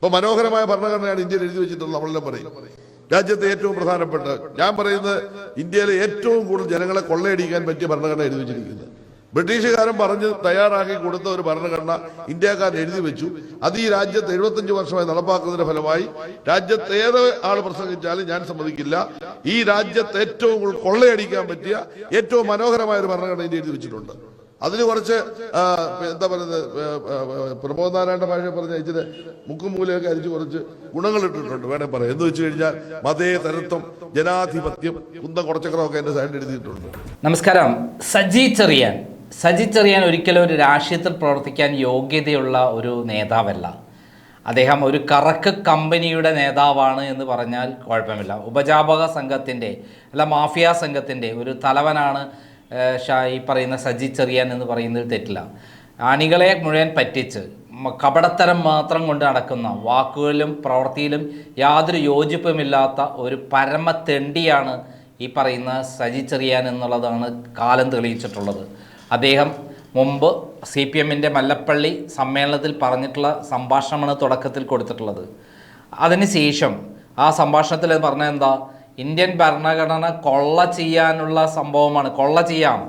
ഇപ്പൊ മനോഹരമായ ഭരണഘടനയാണ് ഇന്ത്യയിൽ എഴുതി വെച്ചിട്ടുള്ളത് നമ്മളെല്ലാം പറയും. രാജ്യത്തെ ഏറ്റവും പ്രധാനപ്പെട്ട ഞാൻ പറയുന്നത് ഇന്ത്യയിലെ ഏറ്റവും കൂടുതൽ ജനങ്ങളെ കൊള്ളയടിക്കാൻ പറ്റിയ ഭരണഘടന എഴുതി വെച്ചിരിക്കുന്നത്. ബ്രിട്ടീഷുകാരൻ പറഞ്ഞ് തയ്യാറാക്കി കൊടുത്ത ഒരു ഭരണഘടന ഇന്ത്യക്കാർ എഴുതി വെച്ചു. അത് ഈ രാജ്യത്ത് എഴുപത്തഞ്ച് വർഷമായി നടപ്പാക്കുന്നതിന്റെ ഫലമായി രാജ്യത്ത് ഏത് ആൾ പ്രസംഗിച്ചാലും ഞാൻ സമ്മതിക്കില്ല. ഈ രാജ്യത്ത് ഏറ്റവും കൊള്ളയടിക്കാൻ പറ്റിയ ഏറ്റവും മനോഹരമായ ഒരു ഭരണഘടന ഇന്ത്യ എഴുതി വെച്ചിട്ടുണ്ട്. അതിന് കുറച്ച് എന്താ പറയുന്നത് പ്രമോദ് ഭാഷ പറഞ്ഞ ഇച്ചിരി മുക്കും മൂലയൊക്കെ അരിച്ച് കുറച്ച് ഗുണങ്ങൾ ഇട്ടിട്ടുണ്ട് വേണേ പറയാം. എന്ന് വെച്ച് കഴിഞ്ഞാൽ മതേതരത്വം ജനാധിപത്യം കുന്തം കുറച്ചക്രമൊക്കെ എന്റെ സൈഡിൽ എഴുതിയിട്ടുണ്ട് നമസ്കാരം. സജി ചെറിയാൻ സജി ചെറിയാൻ ഒരിക്കലും ഒരു രാഷ്ട്രീയത്തിൽ പ്രവർത്തിക്കാൻ യോഗ്യതയുള്ള ഒരു നേതാവല്ല. അദ്ദേഹം ഒരു കറക്ക് കമ്പനിയുടെ നേതാവാണ് എന്ന് പറഞ്ഞാൽ കുഴപ്പമില്ല. ഉപജാപക സംഘത്തിന്റെ അല്ല മാഫിയ സംഘത്തിന്റെ ഒരു തലവനാണ് ഈ പറയുന്ന സജി ചെറിയാൻ എന്ന് പറയുന്നത് തെറ്റില്ല. അണികളെ മുഴുവൻ പറ്റിച്ച് കപടത്തരം മാത്രം കൊണ്ട് നടക്കുന്ന വാക്കുകളിലും പ്രവൃത്തിയിലും യാതൊരു യോജിപ്പുമില്ലാത്ത ഒരു പരമ തെണ്ടിയാണ് ഈ പറയുന്ന സജി ചെറിയാൻ എന്നുള്ളതാണ് കാലം തെളിയിച്ചിട്ടുള്ളത്. അദ്ദേഹം മുമ്പ് സി പി എമ്മിന്റെ മല്ലപ്പള്ളി സമ്മേളനത്തിൽ പറഞ്ഞിട്ടുള്ള സംഭാഷണമാണ് തുടക്കത്തിൽ കൊടുത്തിട്ടുള്ളത്. അതിനുശേഷം ആ സംഭാഷണത്തിൽ പറഞ്ഞ എന്താ? ഇന്ത്യൻ ഭരണഘടന കൊള്ള ചെയ്യാനുള്ള സംഭവമാണ്. കൊള്ള ചെയ്യാം.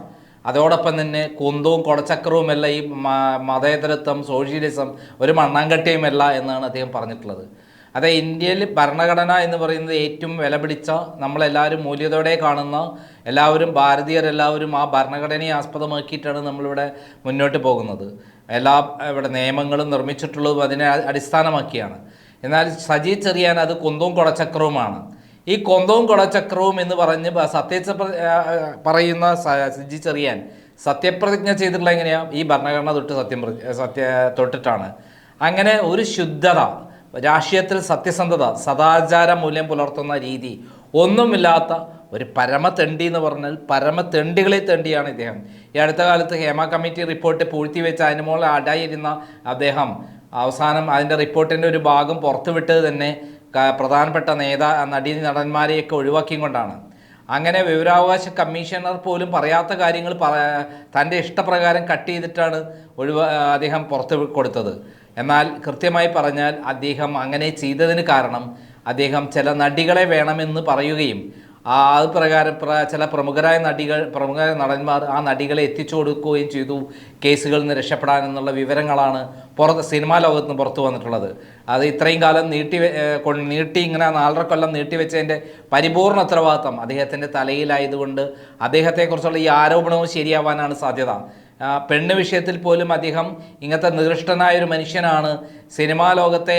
അതോടൊപ്പം തന്നെ കുന്തവും കൊടച്ചക്രവുമല്ല ഈ മതേതരത്വം സോഷ്യലിസം ഒരു മണ്ണാങ്കട്ടിയുമല്ല എന്നാണ് അദ്ദേഹം പറഞ്ഞിട്ടുള്ളത്. അതെ ഇന്ത്യയിൽ ഭരണഘടന എന്ന് പറയുന്നത് ഏറ്റവും വില പിടിച്ച നമ്മളെല്ലാവരും മൂല്യതയോടെ കാണുന്ന എല്ലാവരും ഭാരതീയരെല്ലാവരും ആ ഭരണഘടനയെ ആസ്പദമാക്കിയിട്ടാണ് നമ്മളിവിടെ മുന്നോട്ട് പോകുന്നത്. എല്ലാ ഇവിടെ നിയമങ്ങളും നിർമ്മിച്ചിട്ടുള്ളതും അതിനെ അടിസ്ഥാനമാക്കിയാണ്. എന്നാൽ സജി ചെറിയാൻ അത് കുന്തവും കുടച്ചക്രവുമാണ്. ഈ കൊന്തവും കൊടച്ചക്രവും എന്ന് പറഞ്ഞ് സത്യ പറയുന്ന സിജി ചെറിയാൻ സത്യപ്രതിജ്ഞ ചെയ്തിട്ടുള്ള എങ്ങനെയാ? ഈ ഭരണഘടന തൊട്ട് സത്യം സത്യ തൊട്ടിട്ടാണ്. അങ്ങനെ ഒരു ശുദ്ധത രാഷ്ട്രീയത്തിൽ സത്യസന്ധത സദാചാര മൂല്യം പുലർത്തുന്ന രീതി ഒന്നുമില്ലാത്ത ഒരു പരമ തെണ്ടി എന്ന് പറഞ്ഞാൽ പരമ തെണ്ടികളെ തെണ്ടിയാണ് ഇദ്ദേഹം. ഈ അടുത്ത കാലത്ത് ഹേമ കമ്മിറ്റി റിപ്പോർട്ട് പൂഴ്ത്തി വെച്ച് അതിന് മുകളിൽ അടായിരുന്ന അദ്ദേഹം അവസാനം അതിന്റെ റിപ്പോർട്ടിന്റെ ഒരു ഭാഗം പുറത്തുവിട്ടത് തന്നെ പ്രധാനപ്പെട്ട നേതാ നടീ നടന്മാരെയൊക്കെ ഒഴിവാക്കിയും കൊണ്ടാണ്. അങ്ങനെ വിവരാവകാശ കമ്മീഷണർ പോലും പറയാത്ത കാര്യങ്ങൾ തന്റെ ഇഷ്ടപ്രകാരം കട്ട് ചെയ്തിട്ടാണ് ഒഴിവ അദ്ദേഹം പുറത്ത് കൊടുത്തത്. എന്നാൽ കൃത്യമായി പറഞ്ഞാൽ അദ്ദേഹം അങ്ങനെ ചെയ്തതിന് കാരണം അദ്ദേഹം ചില നടികളെ വേണമെന്ന് പറയുകയും ആ അത് പ്രകാരം പ്ര- ചില പ്രമുഖരായ നടികൾ പ്രമുഖരായ നടന്മാർ ആ നടികളെ എത്തിച്ചു കൊടുക്കുകയും ചെയ്തു കേസുകളിൽ നിന്ന് രക്ഷപ്പെടാൻ എന്നുള്ള വിവരങ്ങളാണ് പുറത്ത് സിനിമാ ലോകത്ത് നിന്ന് പുറത്തു വന്നിട്ടുള്ളത്. അത് ഇത്രയും കാലം നീട്ടി നീട്ടി ഇങ്ങനെ നാലര കൊല്ലം നീട്ടി വെച്ചതിന്റെ പരിപൂർണ ഉത്തരവാദിത്തം അദ്ദേഹത്തിന്റെ തലയിലായതുകൊണ്ട് അദ്ദേഹത്തെക്കുറിച്ചുള്ള ഈ ആരോപണവും ശരിയാവാനാണ് സാധ്യത. പെണ്ണ് വിഷയത്തിൽ പോലും അദ്ദേഹം ഇങ്ങനത്തെ നികൃഷ്ടനായ ഒരു മനുഷ്യനാണ്. സിനിമാ ലോകത്തെ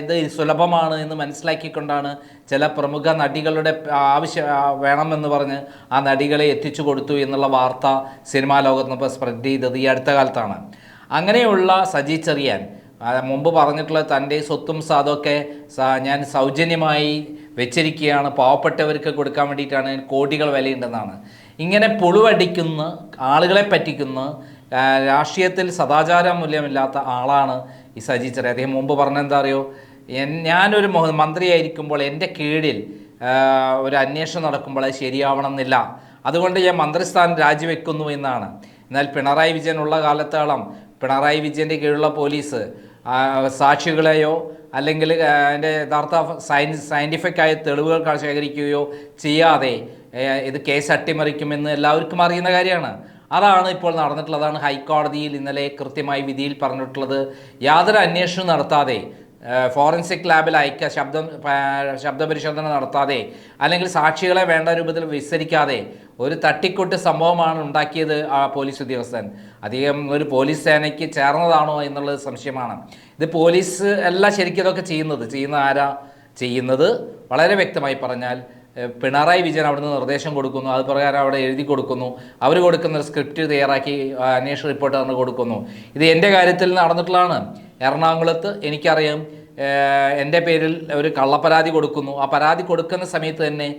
ഇത് സുലഭമാണ് എന്ന് മനസ്സിലാക്കിക്കൊണ്ടാണ് ചില പ്രമുഖ നടികളുടെ ആവശ്യം വേണമെന്ന് പറഞ്ഞ് ആ നടികളെ എത്തിച്ചു കൊടുത്തു എന്നുള്ള വാർത്ത സിനിമാ ലോകത്ത് ഇപ്പോൾ സ്പ്രെഡ് ചെയ്തത് ഈ അടുത്ത കാലത്താണ്. അങ്ങനെയുള്ള സജി ചെറിയാൻ മുമ്പ് പറഞ്ഞിട്ടുള്ള തന്റെ സ്വത്തും സാധമൊക്കെ ഞാൻ സൗജന്യമായി വെച്ചിരിക്കുകയാണ്. പാവപ്പെട്ടവർക്ക് കൊടുക്കാൻ വേണ്ടിയിട്ടാണ് കോടികൾ വിലയുണ്ടെന്നാണ്. ഇങ്ങനെ പൊളുവടിക്കുന്ന ആളുകളെ പറ്റിക്കുന്ന രാഷ്ട്രീയത്തിൽ സദാചാര മൂല്യമില്ലാത്ത ആളാണ് ഈ സജി ചെറിയ. അദ്ദേഹം മുമ്പ് പറഞ്ഞ എന്താ അറിയോ? ഞാനൊരു മന്ത്രിയായിരിക്കുമ്പോൾ എന്റെ കീഴിൽ ഒരു അന്വേഷണം നടക്കുമ്പോൾ അത് ശരിയാവണം എന്നില്ല അതുകൊണ്ട് ഞാൻ മന്ത്രിസ്ഥാനം രാജിവെക്കുന്നു എന്നാണ്. എന്നാൽ പിണറായി വിജയൻ ഉള്ള കാലത്തോളം പിണറായി വിജയന്റെ കീഴിലുള്ള പോലീസ് സാക്ഷികളെയോ അല്ലെങ്കിൽ അതിന്റെ യഥാർത്ഥ സയൻസ് സയന്റിഫിക്കായ തെളിവുകൾ ശേഖരിക്കുകയോ ചെയ്യാതെ ഇത് കേസ് അട്ടിമറിക്കുമെന്ന് എല്ലാവർക്കും അറിയുന്ന കാര്യമാണ്. അതാണ് ഇപ്പോൾ നടന്നിട്ടുള്ളതാണ് ഹൈക്കോടതിയിൽ ഇന്നലെ കൃത്യമായി വിധിയിൽ പറഞ്ഞിട്ടുള്ളത്. യാതൊരു അന്വേഷണം നടത്താതെ ഫോറൻസിക് ലാബിൽ അയക്കുക ശബ്ദം ശബ്ദപരിശോധന നടത്താതെ അല്ലെങ്കിൽ സാക്ഷികളെ വേണ്ട രൂപത്തിൽ വിസ്തരിക്കാതെ ഒരു തട്ടിക്കൊട്ട് സംഭവമാണ് ഉണ്ടാക്കിയത് ആ പോലീസ് ഉദ്യോഗസ്ഥൻ. അധികം ഒരു പോലീസ് സേനയ്ക്ക് ചേർന്നതാണോ എന്നുള്ളത് സംശയമാണ്. ഇത് പോലീസ് അല്ല ശരിക്കും ഇതൊക്കെ ചെയ്യുന്നത്. ചെയ്യുന്ന ആരാ? ചെയ്യുന്നത് വളരെ വ്യക്തമായി പറഞ്ഞാൽ പിണറായി വിജയൻ അവിടുന്ന് നിർദ്ദേശം കൊടുക്കുന്നു. അത് പ്രകാരം അവിടെ എഴുതി കൊടുക്കുന്നു. അവർ കൊടുക്കുന്ന ഒരു സ്ക്രിപ്റ്റ് തയ്യാറാക്കി അന്വേഷണ റിപ്പോർട്ട് അന്ന് കൊടുക്കുന്നു. ഇത് എന്റെ കാര്യത്തിൽ നടന്നിട്ടുള്ളതാണ്. എറണാകുളത്ത് എനിക്കറിയാം എന്റെ പേരിൽ ഒരു കള്ളപ്പരാതി കൊടുക്കുന്നു. ആ പരാതി കൊടുക്കുന്ന സമയത്ത് തന്നെ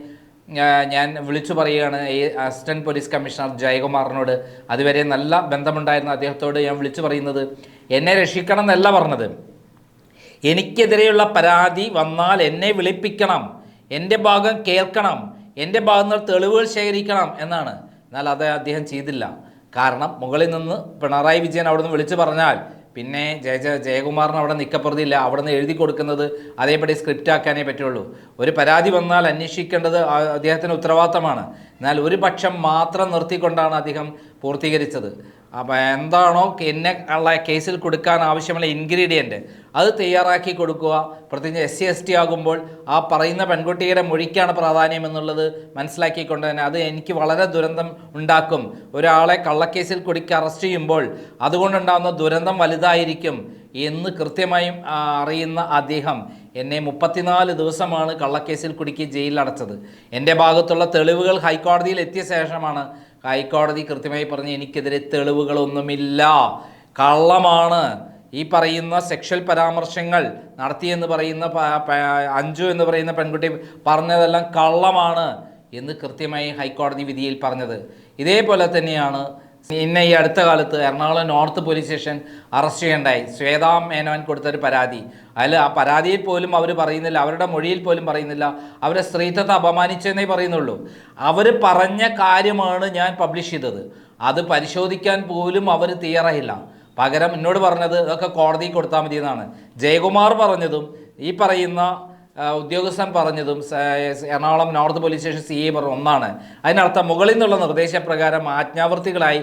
ഞാൻ വിളിച്ചു പറയുകയാണ് ഈ അസിസ്റ്റന്റ് പോലീസ് കമ്മീഷണർ ജയകുമാറിനോട്. അതുവരെ നല്ല ബന്ധമുണ്ടായിരുന്ന അദ്ദേഹത്തോട് ഞാൻ വിളിച്ചു പറയുന്നത്. എന്നെ രക്ഷിക്കണം എന്നല്ല പറഞ്ഞത്. എനിക്കെതിരെയുള്ള പരാതി വന്നാൽ എന്നെ വിളിപ്പിക്കണം. എന്റെ ഭാഗം കേൾക്കണം എന്റെ ഭാഗം നിന്ന് തെളിവുകൾ ശേഖരിക്കണം എന്നാണ്. എന്നാൽ അത് അദ്ദേഹം ചെയ്തില്ല. കാരണം മുകളിൽ നിന്ന് പിണറായി വിജയൻ അവിടെ നിന്ന് വിളിച്ചു പറഞ്ഞാൽ പിന്നെ ജയ ജയ ജയകുമാറിന് അവിടെ നിൽക്കപ്പുറതില്ല അവിടെ നിന്ന് എഴുതി കൊടുക്കുന്നത് അതേപടി സ്ക്രിപ്റ്റ് ആക്കാനേ പറ്റുള്ളൂ. ഒരു പരാതി വന്നാൽ അന്വേഷിക്കേണ്ടത് അദ്ദേഹത്തിന് ഉത്തരവാദിത്തമാണ്. എന്നാൽ ഒരു പക്ഷം മാത്രം നിർത്തിക്കൊണ്ടാണ് അദ്ദേഹം പൂർത്തീകരിച്ചത്. അപ്പോൾ എന്താണോ എന്നെ ഉള്ള കേസിൽ കൊടുക്കാൻ ആവശ്യമുള്ള ഇൻഗ്രീഡിയന്റ് അത് തയ്യാറാക്കി കൊടുക്കുക. പ്രത്യേകിച്ച് എസ് സി എസ് ടി ആകുമ്പോൾ ആ പറയുന്ന പെൺകുട്ടിയുടെ മൊഴിക്കാണ് പ്രാധാന്യം എന്നുള്ളത് മനസ്സിലാക്കിക്കൊണ്ട് തന്നെ അത് എനിക്ക് വളരെ ദുരന്തം ഉണ്ടാക്കും. ഒരാളെ കള്ളക്കേസിൽ കുടുക്കി അറസ്റ്റ് ചെയ്യുമ്പോൾ അതുകൊണ്ടുണ്ടാകുന്ന ദുരന്തം വലുതായിരിക്കും. എന്ന് കൃത്യമായും അറിയുന്ന അദ്ദേഹം എന്നെ മുപ്പത്തിനാല് ദിവസമാണ് കള്ളക്കേസിൽ കുടുക്കി ജയിലിൽ അടച്ചത്. എന്റെ ഭാഗത്തുള്ള തെളിവുകൾ ഹൈക്കോടതിയിൽ എത്തിയ ശേഷമാണ് ഹൈക്കോടതി കൃത്യമായി പറഞ്ഞ് എനിക്കെതിരെ തെളിവുകളൊന്നുമില്ല. കള്ളമാണ്. ഈ പറയുന്ന സെക്ഷൽ പരാമർശങ്ങൾ നടത്തിയെന്ന് പറയുന്ന അഞ്ജു എന്ന് പറയുന്ന പെൺകുട്ടി പറഞ്ഞതെല്ലാം കള്ളമാണ് എന്ന് കൃത്യമായി ഹൈക്കോടതി വിധിയിൽ പറഞ്ഞത്. ഇതേപോലെ തന്നെയാണ് ഇന്നെ ഈ അടുത്ത കാലത്ത് Ernakulam north police station arrest ചെയ്യേണ്ടായി Shweta Menon കൊടുത്തൊരു പരാതി. അതിൽ ആ പരാതിയിൽ പോലും അവർ പറയുന്നില്ല അവരുടെ മൊഴിയിൽ പോലും പറയുന്നില്ല. അവരെ സ്ത്രീത്വത്തെ അപമാനിച്ചെന്നേ പറയുന്നുള്ളൂ. അവർ പറഞ്ഞ കാര്യമാണ് ഞാൻ പബ്ലിഷ് ചെയ്തത്. അത് പരിശോധിക്കാൻ പോലും അവർ തയ്യാറായില്ല. പകരം എന്നോട് പറഞ്ഞത് ഇതൊക്കെ കോടതിയിൽ കൊടുത്താൽ മതി എന്നാണ് ജയകുമാർ പറഞ്ഞതും ഈ പറയുന്ന ഉദ്യോഗസ്ഥൻ പറഞ്ഞതും Ernakulam north police station C A പറഞ്ഞു ഒന്നാണ്. അതിനർത്ഥം മുകളിൽ നിന്നുള്ള നിർദ്ദേശപ്രകാരം ആജ്ഞാവർത്തികളായി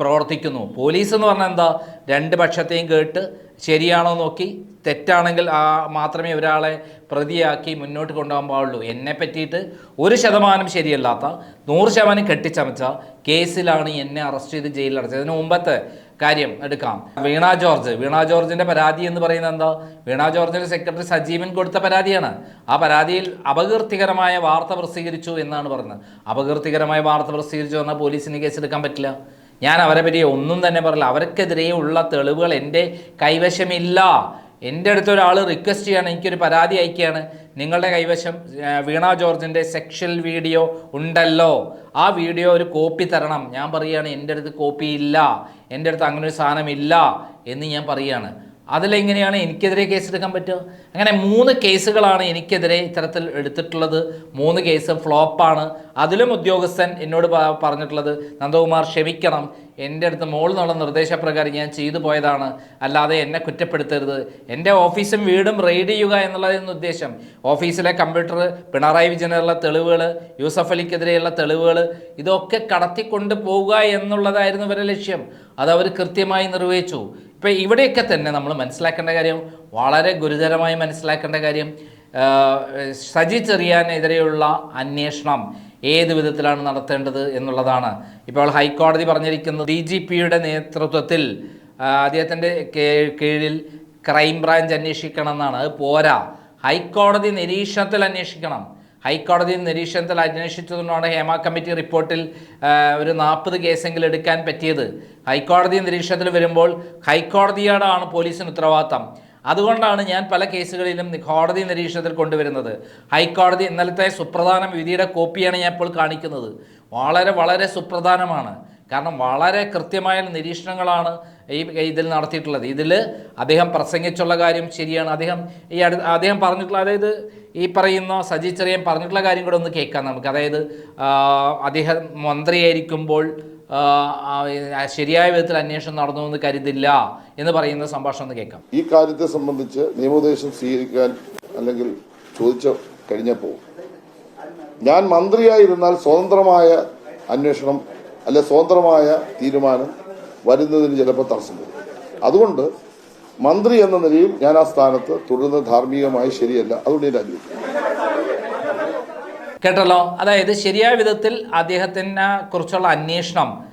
പ്രവർത്തിക്കുന്നു. പോലീസ് എന്ന് പറഞ്ഞാൽ എന്താ? രണ്ട് പക്ഷത്തെയും കേട്ട് ശരിയാണോ നോക്കി തെറ്റാണെങ്കിൽ ആ മാത്രമേ ഒരാളെ പ്രതിയാക്കി മുന്നോട്ട് കൊണ്ടുപോകാൻ പാടുള്ളൂ. എന്നെ പറ്റിയിട്ട് ഒരു ശതമാനം ശരിയല്ലാത്ത നൂറ് ശതമാനം കെട്ടിച്ചമച്ച കേസിലാണ് എന്നെ അറസ്റ്റ് ചെയ്ത് ജയിലിൽ അടച്ചത്. അതിന് മുമ്പത്തെ കാര്യം എടുക്കാം. വീണ ജോർജ്. വീണ ജോർജിന്റെ പരാതി എന്ന് പറയുന്നത് എന്താ? വീണ ജോർജിന്റെ സെക്രട്ടറി സജീവൻ കൊടുത്ത പരാതിയാണ്. ആ പരാതിയിൽ അപകീർത്തികരമായ വാർത്ത പ്രസിദ്ധീകരിച്ചു എന്നാണ് പറഞ്ഞത്. അപകീർത്തികരമായ വാർത്ത പ്രസിദ്ധീകരിച്ചു പറഞ്ഞാൽ പോലീസിന് കേസെടുക്കാൻ പറ്റില്ല. ഞാൻ അവരെ പറ്റി ഒന്നും തന്നെ പറയില്ല. അവർക്കെതിരെ ഉള്ള തെളിവുകൾ എന്റെ കൈവശമില്ല. എന്റെ അടുത്ത് ഒരാൾ റിക്വസ്റ്റ് ചെയ്യാണ്. എനിക്കൊരു പരാതി അയക്കുകയാണ്. നിങ്ങളുടെ കൈവശം വീണ ജോർജിന്റെ സെക്ഷൽ വീഡിയോ ഉണ്ടല്ലോ. ആ വീഡിയോ ഒരു കോപ്പി തരണം. ഞാൻ പറയുകയാണ് എന്റെ അടുത്ത് കോപ്പി ഇല്ല. എന്റെ അടുത്ത് അങ്ങനെ ഒരു സാധനം ഇല്ല എന്ന് ഞാൻ പറയുകയാണ്. അതിലെങ്ങനെയാണ് എനിക്കെതിരെ കേസെടുക്കാൻ പറ്റുക? അങ്ങനെ മൂന്ന് കേസുകളാണ് എനിക്കെതിരെ ഇത്തരത്തിൽ എടുത്തിട്ടുള്ളത്. മൂന്ന് കേസ് ഫ്ലോപ്പാണ്. അതിലും ഉദ്യോഗസ്ഥൻ എന്നോട് പറഞ്ഞിട്ടുള്ളത് നന്ദകുമാർ ക്ഷമിക്കണം. എന്റെ അടുത്ത് മോൾ എന്നുള്ള നിർദ്ദേശപ്രകാരം ഞാൻ ചെയ്തു പോയതാണ്. അല്ലാതെ എന്നെ കുറ്റപ്പെടുത്തരുത്. എന്റെ ഓഫീസും വീടും റെയ്ഡ് ചെയ്യുക എന്നുള്ളതെന്ന് ഉദ്ദേശം. ഓഫീസിലെ കമ്പ്യൂട്ടർ പിണറായി വിജയനുള്ള തെളിവുകൾ യൂസഫ് അലിക്കെതിരെയുള്ള തെളിവുകൾ ഇതൊക്കെ കടത്തിക്കൊണ്ട് പോവുക എന്നുള്ളതായിരുന്നു ഇവരുടെ ലക്ഷ്യം. അത് അവർ കൃത്യമായി നിർവഹിച്ചു. ഇപ്പം ഇവിടെയൊക്കെ തന്നെ നമ്മൾ മനസ്സിലാക്കേണ്ട കാര്യം വളരെ ഗുരുതരമായി മനസ്സിലാക്കേണ്ട കാര്യം സജി ചെറിയാനെതിരെയുള്ള അന്വേഷണം ഏത് വിധത്തിലാണ് നടത്തേണ്ടത് എന്നുള്ളതാണ്. ഇപ്പോൾ ഹൈക്കോടതി പറഞ്ഞിരിക്കുന്നത് ഡി ജി പിയുടെ നേതൃത്വത്തിൽ അദ്ദേഹത്തിന്റെ കീഴിൽ ക്രൈംബ്രാഞ്ച് അന്വേഷിക്കണം എന്നാണ് പോരാ. ഹൈക്കോടതി നിരീക്ഷണത്തിൽ അന്വേഷിക്കണം. ഹൈക്കോടതി നിരീക്ഷണത്തിൽ അന്വേഷിച്ചതുകൊണ്ടാണ് ഹേമ കമ്മിറ്റി റിപ്പോർട്ടിൽ ഒരു നാൽപ്പത് കേസെങ്കിലും എടുക്കാൻ പറ്റിയത്. ഹൈക്കോടതി നിരീക്ഷണത്തിൽ വരുമ്പോൾ ഹൈക്കോടതിയോടാണ് പോലീസിന് ഉത്തരവാദിത്തം. അതുകൊണ്ടാണ് ഞാൻ പല കേസുകളിലും കോടതി നിരീക്ഷണത്തിൽ കൊണ്ടുവരുന്നത്. ഹൈക്കോടതി ഇന്നലത്തെ സുപ്രധാന വിധിയുടെ കോപ്പിയാണ് ഞാൻ ഇപ്പോൾ കാണിക്കുന്നത്. വളരെ വളരെ സുപ്രധാനമാണ്. കാരണം വളരെ കൃത്യമായ നിരീക്ഷണങ്ങളാണ് ഈ ഇതിൽ നടത്തിയിട്ടുള്ളത്. ഇതിൽ അദ്ദേഹം പ്രസംഗിച്ചുള്ള കാര്യം ശരിയാണ്. അദ്ദേഹം ഈ അടു അദ്ദേഹം പറഞ്ഞിട്ടുള്ള അതായത് ഈ പറയുന്ന സജി ചെറിയൻ പറഞ്ഞിട്ടുള്ള കാര്യം കൂടെ ഒന്ന് കേൾക്കാം നമുക്ക്. അതായത് അദ്ദേഹം മന്ത്രിയായിരിക്കുമ്പോൾ ശരിയായ വിധത്തിൽ അന്വേഷണം നടന്നു എന്ന് കരുതില്ല എന്ന് പറയുന്ന സംഭാഷണം ഒന്ന് കേൾക്കാം. ഈ കാര്യത്തെ സംബന്ധിച്ച് നിയമോപദേശം സ്വീകരിക്കാൻ അല്ലെങ്കിൽ ചോദിച്ച കഴിഞ്ഞപ്പോൾ ഞാൻ മന്ത്രിയായിരുന്നാൽ സ്വതന്ത്രമായ അന്വേഷണം അല്ലെ സ്വതന്ത്രമായ തീരുമാനം വരുന്നതിന് ചിലപ്പോൾ തടസ്സം വരും. അതുകൊണ്ട് മന്ത്രി എന്ന നിലയിൽ ഞാൻ ആ സ്ഥാനത്ത് തുടരുന്നത് ധാർമ്മികമായി ശരിയല്ല. അതുകൊണ്ട് ഞാൻ രാജിവെക്കും. കേട്ടല്ലോ? അതായത് ശരിയായ വിധത്തിൽ അദ്ദേഹത്തിനെ കുറിച്ചുള്ള അന്വേഷണം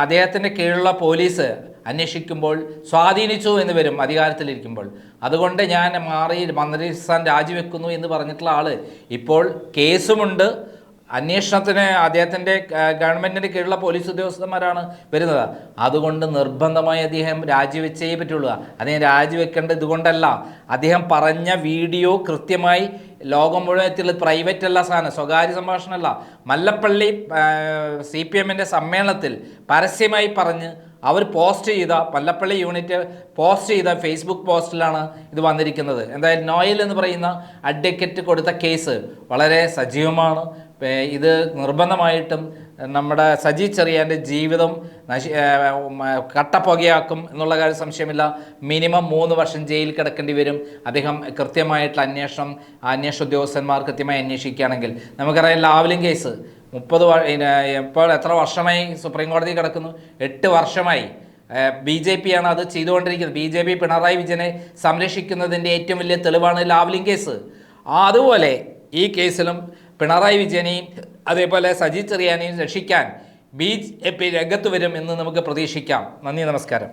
അദ്ദേഹത്തിന്റെ കീഴിലുള്ള പോലീസ് അന്വേഷിക്കുമ്പോൾ സ്വാധീനിച്ചു എന്ന് വരും അധികാരത്തിലിരിക്കുമ്പോൾ. അതുകൊണ്ട് ഞാൻ മാറി മന്ത്രി സ്ഥാനം രാജിവെക്കുന്നു എന്ന് പറഞ്ഞിട്ടുള്ള ആൾ ഇപ്പോൾ കേസുമുണ്ട്. അന്വേഷണത്തിന് അദ്ദേഹത്തിന്റെ ഗവൺമെന്റിന്റെ കീഴിലുള്ള പോലീസ് ഉദ്യോഗസ്ഥന്മാരാണ് വരുന്നത്. അതുകൊണ്ട് നിർബന്ധമായി അദ്ദേഹം രാജിവെച്ചേ പറ്റുള്ളൂ. അദ്ദേഹം രാജിവെക്കേണ്ട ഇതുകൊണ്ടല്ല. അദ്ദേഹം പറഞ്ഞ വീഡിയോ കൃത്യമായി ലോകം മുഴുവൻ പ്രൈവറ്റ് അല്ല സാധനം സ്വകാര്യ സംഭാഷണമല്ല. മല്ലപ്പള്ളി സി പി എമ്മിന്റെ സമ്മേളനത്തിൽ പരസ്യമായി പറഞ്ഞ് അവർ പോസ്റ്റ് ചെയ്ത മല്ലപ്പള്ളി യൂണിറ്റ് പോസ്റ്റ് ചെയ്ത ഫേസ്ബുക്ക് പോസ്റ്റിലാണ് ഇത് വന്നിരിക്കുന്നത്. എന്തായാലും നോയൽ എന്ന് പറയുന്ന അഡ്വക്കറ്റ് കൊടുത്ത കേസ് വളരെ സജീവമാണ്. ഇത് നിർബന്ധമായിട്ടും നമ്മുടെ സജി ചെറിയാന്റെ ജീവിതം നശി കട്ടപ്പുകയാക്കും എന്നുള്ള കാര്യം സംശയമില്ല. മിനിമം മൂന്ന് വർഷം ജയിലിൽ കിടക്കേണ്ടി വരും. അദ്ദേഹം കൃത്യമായിട്ടുള്ള അന്വേഷണം അന്വേഷണ ഉദ്യോഗസ്ഥന്മാർ കൃത്യമായി അന്വേഷിക്കുകയാണെങ്കിൽ. നമുക്കറിയാം ലാവലിംഗ് കേസ് മുപ്പത് ഇപ്പോൾ എത്ര വർഷമായി സുപ്രീം കോടതി കിടക്കുന്നു? എട്ട് വർഷമായി. ബി ജെ പി ആണ് അത് ചെയ്തുകൊണ്ടിരിക്കുന്നത്. ബി ജെ പി പിണറായി വിജയനെ സംരക്ഷിക്കുന്നതിന്റെ ഏറ്റവും വലിയ തെളിവാണ് ലാവ്ലിംഗ് കേസ്. അതുപോലെ ഈ കേസിലും പിണറായി വിജയനെയും അതേപോലെ സജി ചെറിയാനെയും രക്ഷിക്കാൻ ബി ജെ പി രംഗത്ത് വരും എന്ന് നമുക്ക് പ്രതീക്ഷിക്കാം. നന്ദി നമസ്കാരം.